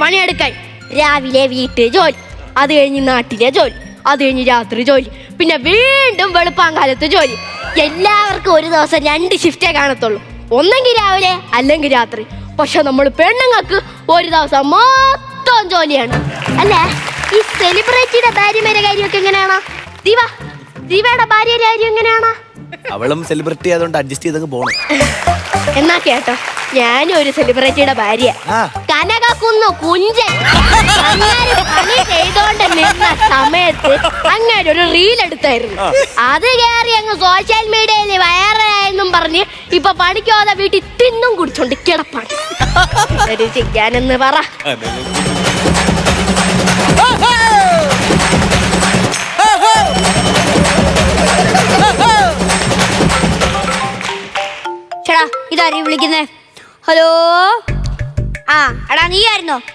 പണിയെടുക്കാൻ. രാവിലെ വീട്ട് ജോലി അത് കഴിഞ്ഞ് നാട്ടിലെ ജോലി അത് കഴിഞ്ഞ് രാത്രി ജോലി പിന്നെ വീണ്ടും വെളുപ്പാങ്കാലത്ത് ജോലി. എല്ലാവർക്കും ഒരു ദിവസം രണ്ട് ഷിഫ്റ്റേ കാണത്തുള്ളൂ. ഒന്നെങ്കിൽ രാവിലെ അല്ലെങ്കിൽ രാത്രി. പക്ഷെ നമ്മൾ പെണ്ണുങ്ങൾക്ക് ഒരു ദിവസം മൊത്തം ജോലിയാണ്. അല്ലേ? ഈ സെലിബ്രിറ്റിയുടെ ഭാര്യമാരുടെ കാര്യമൊക്കെ എങ്ങനെയാണോ? ദിവ ദിവയുടെ ഭാര്യയുടെ കാര്യം എങ്ങനെയാണോ? അവളും സെലിബ്രിറ്റി ആയതുകൊണ്ട് അഡ്ജസ്റ്റ് ചെയ്തങ്ങ് പോണം. എന്നാ കേട്ടോ ഞാനും ഒരു സെലിബ്രിറ്റിയുടെ ഭാര്യ. കനകക്കുന്ന് കുഞ്ചൻ. അങ്ങാര് പണി ചെയ്തോണ്ട് നിന്ന സമയത്ത് അങ്ങനെ ഒരു റീൽ എടുത്തായിരുന്നു അത് കയറി അങ്ങ് സോഷ്യൽ മീഡിയയിൽ വൈറലായെന്നും പറഞ്ഞ് ഇപ്പൊ പണിക്കോതെ വീട്ടിൽ തിന്നും കുടിച്ചോണ്ട് കിടപ്പാണ്. ഒരു ചെയ്യാനെന്ന് പറ. ചേടാ ഇതാരീ വിളിക്കുന്നേ? ഹലോ? ആ എടാ നീ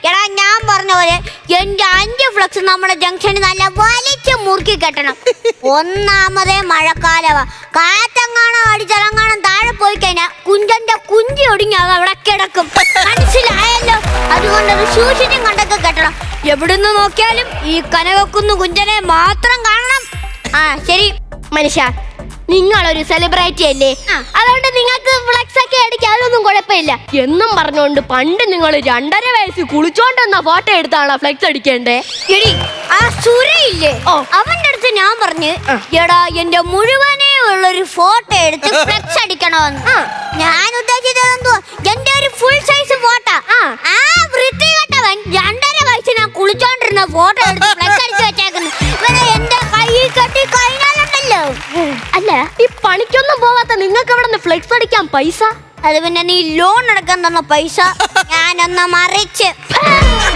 എടാ ഞാൻ പറഞ്ഞ പോലെ എന്റെ അഞ്ച് ഫ്ലക്സ് നമ്മുടെ ജംഗ്ഷനിൽ നല്ല വലിച്ചു മുറുക്കി കെട്ടണം. ഒന്നാമതേ മഴക്കാലവാ. കാറ്റങ്ങാണോ അടിച്ചലങ്ങാണം താഴെ പോയി കഴിഞ്ഞാൽ കുഞ്ചന്റെ കുഞ്ചി ഒടിഞ്ഞ അവിടെ കിടക്കും. മനസ്സിലായല്ലോ? അതുകൊണ്ട് ഒരു സൂക്ഷിച്ചും കണ്ടൊക്കെ കെട്ടണം. എവിടുന്ന് നോക്കിയാലും ഈ കനകക്കുന്ന് കുഞ്ചനെ മാത്രം കാണണം. ആ ശരി. മനുഷ്യ നിങ്ങളൊരു സെലിബ്രിറ്റി അല്ലേ? അതുകൊണ്ട് നിങ്ങൾക്ക് ഫ്ലക്സ് ഒക്കെ അടിക്കാൻ അതൊന്നും കുഴപ്പമില്ല. എന്നും പറഞ്ഞുകൊണ്ട് പണ്ട് നിങ്ങൾ രണ്ടര വയസ്സിൽ കുളിച്ചോണ്ടെന്ന ഫോട്ടോ എടുത്താണ് ഫ്ലക്സ് അടിക്കേണ്ടേ? എടി ആ സുരയില്ലേ? ഓ. അവന്റെ അടുത്ത് ഞാൻ പറഞ്ഞു. എടാ എന്റെ മുഴുവനേ ഉള്ളൊരു ഫോട്ടോ എടുത്ത് ഫ്ലക്സ് അടിക്കണമെന്ന്. ഞാൻ ഉദ്ദേശിച്ചത് എന്തുവാ? എന്റെ ഒരു ഫുൾ സൈസ് ഫോട്ടോ ആ. വൃത്തികെട്ടവൻ രണ്ടര വയസ്സിൽ ഞാൻ കുളിച്ചോണ്ടിരുന്ന ഫോട്ടോ എടുത്ത് ഫ്ലക്സ് അടിച്ചു വെച്ചേക്കുന്നു. എന്റെ കയ്യിൽ കെട്ടി കഴിഞ്ഞാലുണ്ടല്ലോ അല്ല ഈ പണിക്കൊന്നും പോവാത്ത നിങ്ങൾക്ക് അവിടെ നിന്ന് ഫ്ലെക്സ് അടിക്കാൻ പൈസ? അത് പിന്നെ നീ ലോൺ അടക്കാൻ തന്ന പൈസ. ഞാനൊന്ന് മറിച്ച്.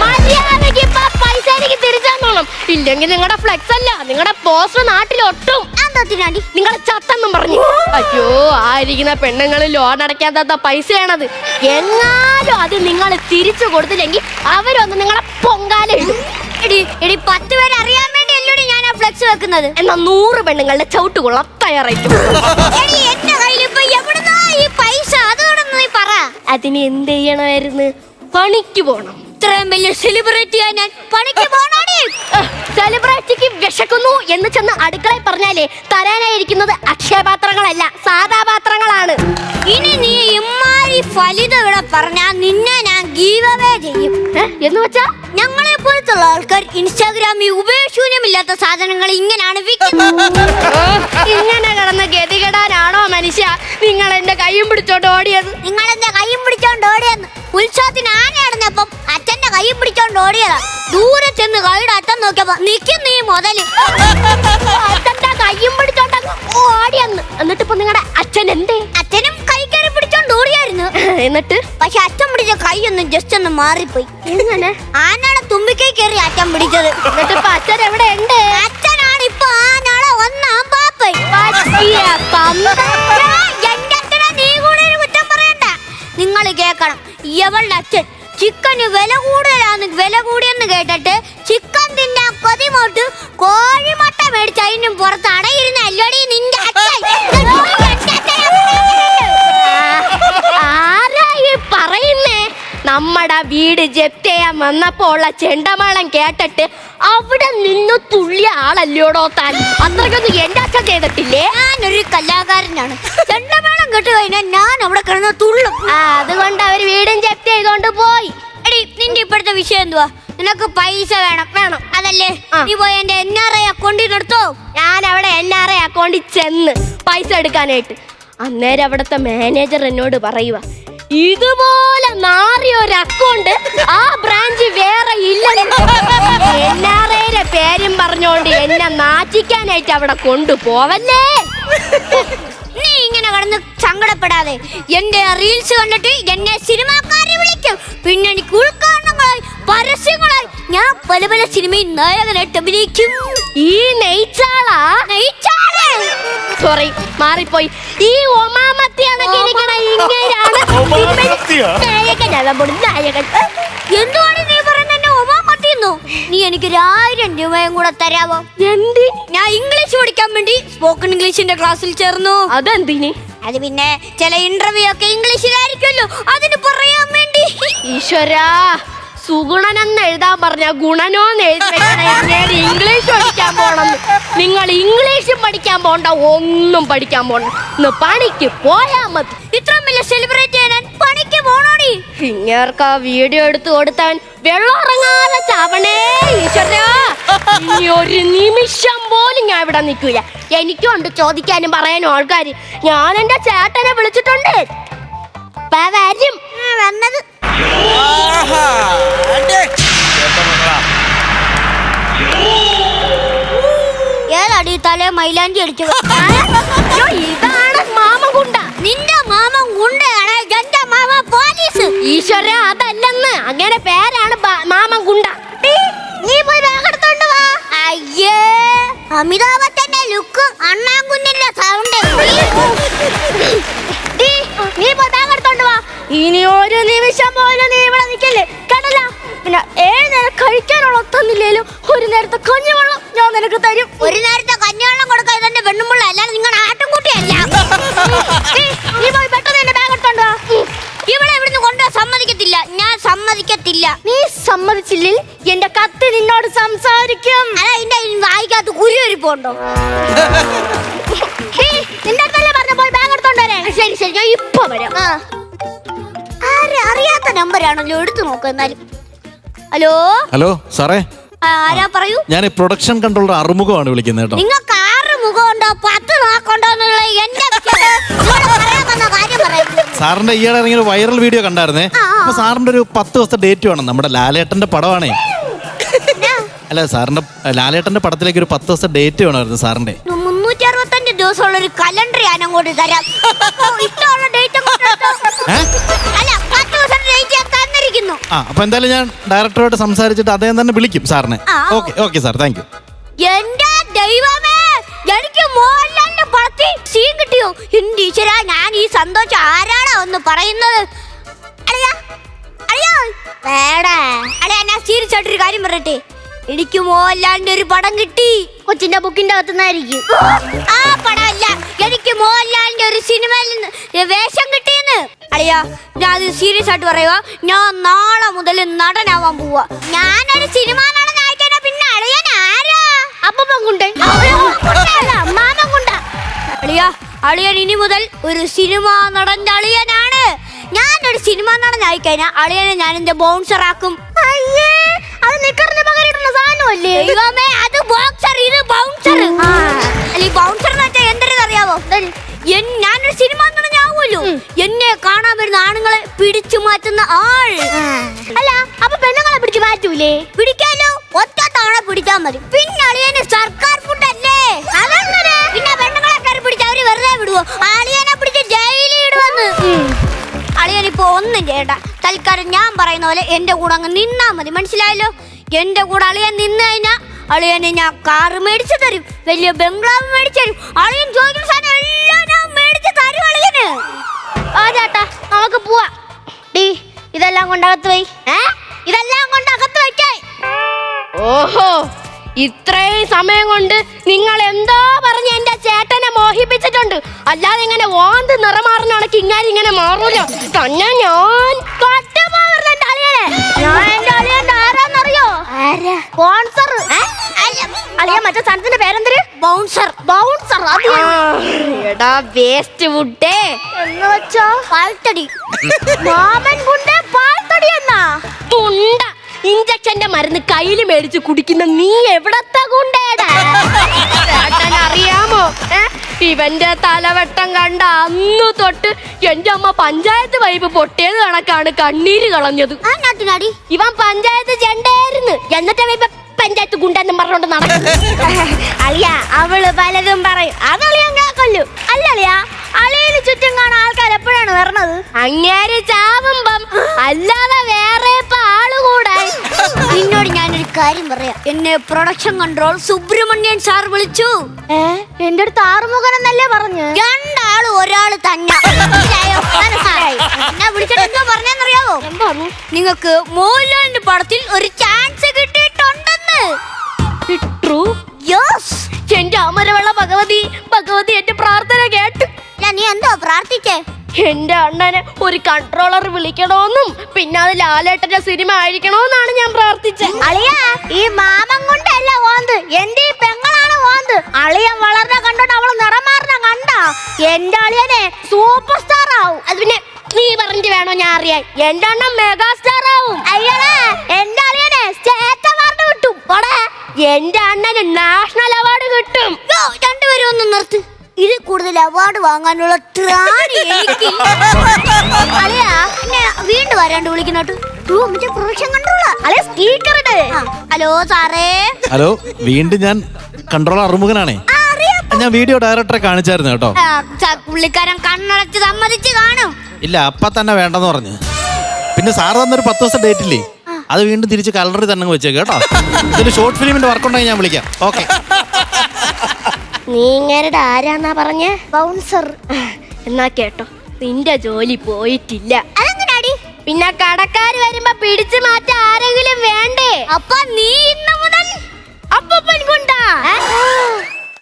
മര്യാദയ്ക്ക് ഇപ്പൊ പൈസ എനിക്ക് തിരിച്ചാന്നോളും ഇല്ലെങ്കിൽ നിങ്ങളുടെ ഫ്ലെക്സ് അല്ല നിങ്ങളുടെ പോസ്റ്റർ നാട്ടിലൊട്ടും അന്തത്തിനാണ്ടി നിങ്ങൾ ചത്തെന്നും പറഞ്ഞു. അയ്യോ ആയിരിക്കുന്ന പെണ്ണുങ്ങൾ ലോൺ അടയ്ക്കാത്ത പൈസയാണത്. എങ്ങാലും അത് നിങ്ങൾ തിരിച്ചു കൊടുത്തില്ലെങ്കിൽ അവരൊന്ന് നിങ്ങളെ പൊങ്കാല വെക്കുന്നത്. എന്നാ നൂറ് പെണ്ണുങ്ങളുടെ ചവിട്ടുകൊള്ളാം തയ്യാറായിട്ടു എടി എന്റെ കയ്യിൽ ഇപ്പൊ എവിടുന്നാ ഈ പൈസ? അതോടെ നീ പറ. അതിന് എന്ത് ചെയ്യണമായിരുന്നു? പണിക്ക് പോണം. ഇത്രയും വലിയ സെലിബ്രിറ്റിയാ ഞാൻ പണിക്ക് പോണോടി? സെലിബ്രിറ്റിക്ക് വിശക്കുന്നു എന്ന് ചെന്ന് അടുക്കളയിൽ പറഞ്ഞാലേ തരാനായിരിക്കുന്നത് അക്ഷയപാത്രങ്ങളല്ല സാധാ പാത്രങ്ങളാണ് ഇനി നീ ഇമ്മാരി ഫലിത ഇവിടെ പറഞ്ഞാ നിന്നെ ഞാൻ ഗീവ് അവേ ചെയ്യും എന്ന് വെച്ചാ? ഞങ്ങളെ പോലത്തുള്ള ആൾക്കാർ ഇൻസ്റ്റാഗ്രാമിൽ ഉപയോഗശൂന്യമില്ലാത്ത സാധനങ്ങൾ ഇങ്ങനെയാണ് ഇങ്ങനെ കിടന്ന് ഗതികെടാനാണോ മനുഷ്യ? നിങ്ങൾ എന്റെ കൈയും പിടിച്ചോണ്ട് ഓടിയത്. നിങ്ങൾ എന്റെ കൈയും പിടിച്ചോണ്ട് ഓടിയെന്ന്. ഉത്സവത്തിന് ആന അച്ഛന്റെ കൈയും പിടിച്ചോണ്ട് ഓടിയതാ. ദൂരെ ചെന്ന് കൈയുടെ അച്ഛൻ നോക്കിയപ്പോ നിക്കും നീ മുതൽ. അച്ഛന്റെ കൈയും പിടിച്ചോണ്ട് ഓടിയെന്ന്. എന്നിട്ട് ഇപ്പൊ നിങ്ങളുടെ അച്ഛൻ എന്തേ? അച്ഛനും കൈ കയറി പിടിച്ചോണ്ട് ഓടിയായിരുന്നു. എന്നിട്ട്? പക്ഷെ അച്ഛൻ പിടിച്ച കൈ ഒന്ന് ജസ്റ്റ് ഒന്ന് മാറിപ്പോയി. എങ്ങനെ? ആനാണ് തുമ്പിക്കൈ കയറി അച്ഛൻ പിടിച്ചത്. എന്നിട്ട് ഇപ്പൊ അച്ഛൻ എവിടെ ഉണ്ട്? അച്ഛനാണ് ഇപ്പൊ ആനാളെ ഒന്നാം പാപ്പൻ. പറ്റിയ തന്ത. എന്റെ അച്ഛനെ നീ കൂടെ ഒരു കുറ്റം പറയണ്ട. നിങ്ങൾ കേക്കണം ഇവളുടെ അച്ഛൻ ചിക്കന് വില കൂടുതലാന്ന് വില കൂടിയെന്ന് കേട്ടിട്ട് ചിക്കൻ തിന്നാൻ കൊതിമോട്ട് കോഴിമുട്ട മേടിച്ച് അതിനും പുറത്ത് അടയിരുന്ന അല്ലടി നിന്റെ നമ്മടെ വീട് ജപ്തി ചെയ്യാൻ വന്നപ്പോ ഉള്ള ചെണ്ടമേളം കേട്ടിട്ട് അവിടെ നിന്ന് തുള്ളിയ ആളല്ലോടോ താൻ? അത്രക്കൊന്നും എന്റെ അച്ഛൻ ചെയ്തിട്ടില്ലേ? ഞാനൊരു കലാകാരനാണ്. ചെണ്ടമേളം കേട്ട് കഴിഞ്ഞാൽ ഞാൻ അവിടെ കിടന്ന് തുള്ളും. അതുകൊണ്ട് അവർ വീടും ജപ്തി ചെയ്തോണ്ട് പോയി. എടി നിന്റെ ഇപ്പോഴത്തെ വിഷയം എന്തുവാ? നിനക്ക് പൈസ വേണം വേണം. അതല്ലേ? നീ പോയി എന്റെ എൻ ആർ ഐ അക്കൗണ്ടിൽ എടുത്തോ? ഞാൻ അവിടെ എൻ ആർ ഐ അക്കൗണ്ടിൽ ചെന്ന് പൈസ എടുക്കാനായിട്ട്. അന്നേരം അവിടുത്തെ മാനേജർ എന്നോട് പറയുക ഇതുപോലെ നാറിയ ഒരു അക്കൗണ്ട് ആ ബ്രാഞ്ച് വേറെ ഇല്ല എൻ ആർ ഐയുടെ പേരും പറഞ്ഞോണ്ട് എന്നെ നാറ്റിക്കാനായിട്ട് അവിടെ കൊണ്ടുപോവല്ലേ? നീ ഇങ്ങനെ കടന്ന് സങ്കടപ്പെടാതെ എന്റെ റീൽസ് കണ്ടിട്ട് എന്നെ സിനിമാക്കാരെ വിളിക്കും. പിന്നെ എനിക്ക് ഉൾക്കാരണങ്ങളായി പരസ്യങ്ങളായി ഞാൻ പല പല സിനിമയിൽ നായകനായിട്ട് അഭിനയിക്കും. ഈ നെയ്ച്ചാളാ? നെയ്ച്ചാൾ. സോറി മാറിപ്പോയി. ഈ ഒമാമത്തിയാണ് കിരിക്കണ ഇങ്ങനെയാണ്. എന്തുവാണ് നീ പറയുന്നത് ഒമാമത്തി ഒമാമത്തിന്നു നീ എനിക്ക് ആയിരം രൂപയും കൂടെ തരാവോ? എന്ത്? ഞാൻ ഇംഗ്ലീഷ് പഠിക്കാൻ വേണ്ടി സ്പോക്കൺ ഇംഗ്ലീഷിന്റെ ക്ലാസ്സിൽ ചേർന്നു. അതെന്തിന്? അത് പിന്നെ ചില ഇന്റർവ്യൂ ഒക്കെ ഇംഗ്ലീഷിലായിരിക്കുമല്ലോ അതിന് പറയാൻ വേണ്ടി. ഈശ്വരാ. സുഗുണനെന്ന് എഴുതാൻ പറഞ്ഞ ഗുണനോന്ന് എഴുതി വെക്കണ ഇംഗ്ലീഷ് പഠിക്കാൻ പോണെന്ന് നിങ്ങൾ ഇംഗ്ലീഷും പഠിക്കാൻ പോണ്ട ഒന്നും പഠിക്കാൻ പോണ്ട. പണിക്ക് പോയാ മതി. ഇത്രയും വലിയ സെലിബ്രേറ്റ് ചെയ്യാൻ പണിക്ക് പോണോടി. ഇങ്ങേർക്ക് ആ വീഡിയോ എടുത്തു കൊടുത്താൻ വെള്ളം ഇറങ്ങാതെ ചാവണേ ഇനി ഒരു നിമിഷം പോലും ഞാൻ ഇവിടെ നിൽക്കൂല. എനിക്കുണ്ട് ചോദിക്കാനും പറയാനും ആൾക്കാർ ഞാൻ എന്റെ ചേട്ടനെ വിളിച്ചിട്ടുണ്ട്. വരും. തലേ മൈലാഞ്ചി അടിച്ചു. ഇതാണ് മാമകുണ്ട നിന്റെ മാമൻ ഗുണ്ടയാണ്. എന്റെ മാമ പോലീസ്. ഈശ്വര അതല്ലെന്ന്. അങ്ങനെ പേരാണ് മാമൻ ഗുണ്ട. നീ പോയി ബാഗെടുത്തോണ്ട് വാ. അയ്യേ അമിതാഭ് ബച്ചന്റെ ലുക്ക് അണ്ണാങ്കുഞ്ഞിന്റെ സൗണ്ട് നീ പോയി ബാഗെടുത്തോണ്ട് വാ. ഇനി ഒരു നിമിഷം പോലും നീ ഇവിടെ നിൽക്കല്ലേ കേട്ടല്ല? പിന്നെ ഏഴ് നേരം കഴിക്കാനുള്ള തന്നില്ലേലും ഒരു നേരത്തെ കഞ്ഞിവെള്ളം ഞാൻ നിനക്ക് തരും. ഒരു നേരത്തെ അല്ലാതെ നിങ്ങൾ ആട്ടുംകുട്ടിയല്ല? നീ നീ പോയി പെട്ടെന്ന് എന്റെ ബാഗ് എടുത്തോണ്ട് വാ. ഇവിടെ ഇവിടുന്ന് കൊണ്ടുപോകാൻ സമ്മതിക്കത്തില്ല. ഞാൻ സമ്മതിക്കത്തില്ല. നീ സമ്മതിച്ചില്ലെങ്കിൽ എന്റെ കത്ത് നിന്നോട് സംസാരിക്കും. അല്ല എന്റെ വായിക്കാത്ത പോണ്ടോ നിന്റെ അടുത്തല്ലേ പറഞ്ഞ പോയി ബാഗ് എടുത്തോണ്ട് വരാൻ? ശരി ശരി ഞാൻ ഇപ്പൊ വരാം. അറിയാത്ത നമ്പറാണല്ലോ എടുത്തു നോക്ക് എന്നാലും. ഹലോ? ഹലോ സാറേ. ആരാ പറയൂ? ഞാൻ പ്രൊഡക്ഷൻ കൺട്രോളർ അറുമുഖമാണ് വിളിക്കുന്നത് കേട്ടോ. നിങ്ങൾക്ക് പത്ത് നോക്കണ്ടോന്നുള്ള എന്റെ സാറിന്റെ ഈയിടെ ഇറങ്ങിയ ഒരു വൈറൽ വീഡിയോ കണ്ടായിരുന്നേ. അപ്പൊ സാറിന്റെ ഒരു പത്ത് ദിവസത്തെ ഡേറ്റ് വേണം. നമ്മുടെ ലാലേട്ടന്റെ പടമാണേ. അല്ല സാറിന്റെ ലാലേട്ടന്റെ പടത്തിലേക്ക് ഒരു പത്ത് ദിവസത്തെ ഡേറ്റ് വേണമായിരുന്നു സാറിന്റെ. മുന്നൂറ്റി അറുപത്തഞ്ച് ദിവസമുള്ള ഒരു കലണ്ടർ ഞാൻ അങ്ങോട്ട് തരാം. ഇഷ്ടമുള്ള ഡേറ്റ് അല്ല പത്ത് ദിവസം ഡേറ്റ് ഞാൻ തന്നിരിക്കുന്നു. ആ അപ്പൊ എന്തായാലും ഞാൻ ഡയറക്ടറോട് സംസാരിച്ചിട്ട് അദ്ദേഹം തന്നെ വിളിക്കും സാറിനെ. Okay okay sir thank you എന്റെ പടത്തിൽ സീൻ കിട്ടിയോ? എന്റെ ഈശ്വര ഞാൻ ഈ സന്തോഷം ആരാടാ ഒന്ന് പറയുന്നത്? അളിയാ അളിയാ വേടാ. അളിയാ ഞാൻ സീരിയസ് ആയിട്ടൊരു കാര്യം പറയട്ടെ. എനിക്ക് മോഹൻലാലിന്റെ ഒരു പടം കിട്ടി. കൊച്ചിന്റെ ബുക്കിന്റെ അകത്തുനിന്നായിരിക്കും. ആ പടമല്ല. എനിക്ക് മോഹൻലാലിന്റെ ഒരു സിനിമയിൽ നിന്ന് വേഷം കിട്ടിയെന്ന്. അളിയാ ഞാൻ അത് സീരിയസ് ആയിട്ട് പറയുക ഞാൻ നാളെ മുതൽ നടനാവാൻ പോവാ. ഞാനൊരു സിനിമ അളിയ അളിയൻ ഇനി മുതൽ ഒരു സിനിമ നടന്റെ അളിയനാണ്. ഒരു സിനിമ നടനായി കഴിഞ്ഞാൽ അളിയനെ ഞാൻ എന്റെ ബൗൺസർ ആക്കും. അയ്യേ അത് നിക്കറിന് പകരം സാധനമല്ലേ? ദൈവമേ അത് ബോക്സർ ഇത് ബൗൺസർ അല്ല ബൗൺസർ എന്ന് വെച്ചാൽ എന്തെന്നറിയാവോ അറിയാവോ? ഞാനൊരു സിനിമ നടനാവുമല്ലോ. എന്നെ കാണാൻ വരുന്ന ആണുങ്ങളെ പിടിച്ചു മാറ്റുന്ന ആൾ. അല്ല അപ്പൊ പെണ്ണുങ്ങളെ പിടിച്ചു മാറ്റൂലേ? പിടിക്കാലോ ഒറ്റ തവണ പിടിച്ചാൽ മതി. പിന്നെ അളിയനെ സർക്കാർ വിടുവോ അളിയനെ പിടിച്ച് ജയിലിൽ ഇടുവന്ന്. അളിയൻ ഇപ്പൊ ഒന്നും ചെയ്യണ്ട. തൽക്കാലം ഞാൻ പറയുന്ന പോലെ എന്റെ കൂടെ അങ്ങ് നിന്നാ മതി. മനസ്സിലായല്ലോ? എന്റെ കൂടെ അളിയൻ നിന്ന് കഴിഞ്ഞാ അളിയനെ ഞാൻ കാറ് മേടിച്ചു തരും. വലിയ ബംഗ്ലാവ് മേടിച്ചു തരും. അളിയൻ ചോദിക്കുന്ന സാധനം എല്ലാം ഞാൻ മേടിച്ചു തരും അളിയന്. ആ ചേട്ടാ നമുക്ക് പോവാ. ഡീ ഇതെല്ലാം കൊണ്ടകത്ത് പോയി ഏ? ഇതെല്ലാം കൊണ്ടകത്ത് വയ്ക്കായി ഓഹോ ഇത്രയും സമയം കൊണ്ട് നിങ്ങൾ എന്തോ പറഞ്ഞ് എന്റെ ചേട്ടനെ മോഹിപ്പിച്ചിട്ടുണ്ട്. അല്ലാതെ ഇങ്ങനെ വാന്ത് നിറമാറുന്ന കിങ്ങാരി ഇങ്ങനെ ഇങ്ങനെ മാറൂല തന്നെ ഞാൻ മറ്റേ പേരെന്തര്? ബൗൺസർ. ബൗൺസർ എടാ വേസ്റ്റ് വുഡേ എന്ന് വെച്ചോ? പാൽത്തടി. മാമൻ ഗുണ്ടേ പാൽത്തടി എന്നാ? തുണ്ട. ഇഞ്ചക്ഷന്റെ മരുന്ന് കയ്യിൽ മേടിച്ച് കുടിക്കുന്ന നീ എവിടത്തെ ഗുണ്ടേടാ? ഇവന്റെ തലവട്ടം കണ്ട അന്ന് തൊട്ട് എന്റെ അമ്മ പഞ്ചായത്ത് വൈബ് പൊട്ടിയത് കണക്കാണ് കണ്ണീര് കളഞ്ഞത്. ഇവൻ പഞ്ചായത്ത് ചെണ്ടായിരുന്നു എന്നിട്ട് ഇവ പഞ്ചായത്ത് ഗുണ്ടെന്ന് പറഞ്ഞോണ്ട് നടക്കും അളിയ അവൾ പലതും പറയും. അതളിയാ കൊല്ലു. അല്ലളിയാ അളിയന് ചുറ്റും കാണാൻ ആൾക്കാർ എപ്പോഴാണ് വരണത്? അങ്ങേര് ചാവുമ്പം അല്ലാതെ വേറെ ഇപ്പൊ ആളുകൂടായി നിന്നോട് ഞാനൊരു കാര്യം പറയാം. എന്നെ പ്രൊഡക്ഷൻ കൺട്രോൾ സുബ്രഹ്മണ്യൻ സാർ വിളിച്ചു. ഏ? എന്റെ അടുത്ത് ആറുമുഖൻ എന്നല്ലേ പറഞ്ഞു? രണ്ടാൾ ഒരാൾ തന്നെ. മനസ്സിലായോ? മനസ്സിലായി. ഞാൻ വിളിച്ചിട്ട് എന്തോ പറഞ്ഞെന്നറിയാവോ? നിങ്ങൾക്ക് മോഹൻലാലിന്റെ പടത്തിൽ ഒരു ചാൻസ് കിട്ടിയിട്ടുണ്ടെന്ന്. ട്രൂ യെസ് എന്റെ അമരവെള്ള ഭഗവതി ഭഗവതി എന്റെ പ്രാർത്ഥന കേട്ടു. നീ എന്തോ പ്രാർത്ഥിച്ചേ? എന്റെ അണ്ണനെ ഒരു കൺട്രോളർ വിളിക്കണമെന്നും പിന്നെ അത് ലാലേട്ടന്റെ സിനിമ ആയിരിക്കണമെന്നാണ് ഞാൻ പ്രാർത്ഥിച്ചത് അളിയ ഈ മാമൻ കൊണ്ടല്ല ഓന്ത്? എന്റെ ഈ പെങ്ങളാണ് ഓന്ത്. അളിയൻ വളർന്ന കണ്ടോണ്ട് അവൾ നിറം മാറുന്ന കണ്ട? എന്റെ അളിയനെ സൂപ്പർ സ്റ്റാർ ആവും. അത് പിന്നെ നീ പറഞ്ഞിട്ട് വേണോ ഞാൻ അറിയാൻ? എന്റെ അണ്ണൻ മെഗാസ്റ്റാർ ആവും. അയ്യടാ എന്റെ അളിയനെ സ്റ്റേറ്റ് അവാർഡ് കിട്ടും. എന്റെ അണ്ണന് നാഷണൽ അവാർഡ് കിട്ടും. രണ്ടുപേരും ഒന്ന് നിർത്ത്. ഇത് കൂടുതൽ അവാർഡ് വാങ്ങാനുള്ള എനിക്ക്. അളിയാ എന്നെ വീണ്ടും വരാണ്ട് വിളിക്കുന്നോട്ട്. അല്ലെ സ്പീക്കർ ഇട്. ഹലോ സാറേ. ഹലോ വീണ്ടും ഞാൻ കൺട്രോളർ അറുമുഖനാണേ. ഞാൻ വീഡിയോ ഡയറക്ടറെ കാണിച്ചായിരുന്നു കേട്ടോ. പുള്ളിക്കാരൻ കണ്ണടച്ച് സമ്മതിച്ച് കാണും. ഇല്ല അപ്പ തന്നെ വേണ്ടെന്ന് പറഞ്ഞു. പിന്നെ സാർ തന്നൊരു പത്ത് ദിവസം ഡേറ്റ് ഇല്ലേ? അത് വീണ്ടും തിരിച്ച് കലണ്ടറിൽ തന്നെ വെച്ചേ വെച്ചേക്ക് കേട്ടോ. ഇതൊരു ഷോർട്ട് ഫിലിമിന്റെ വർക്ക് ഉണ്ടെങ്കിൽ ഞാൻ വിളിക്കാം. ഓക്കെ നീ ഇങ്ങരുടെ ആരാന്നാ പറഞ്ഞ? ബൗൺസർ എന്നാ കേട്ടോ. നിന്റെ ജോലി പോയിട്ടില്ല. അതെങ്ങനാടി? പിന്നെ കടക്കാര് വരുമ്പോ പിടിച്ചു മാറ്റ ആരെങ്കിലും വേണ്ടേ? അപ്പൊ നീ ഇന്ന് മുതൽ അപ്പൻ കൊണ്ടാ?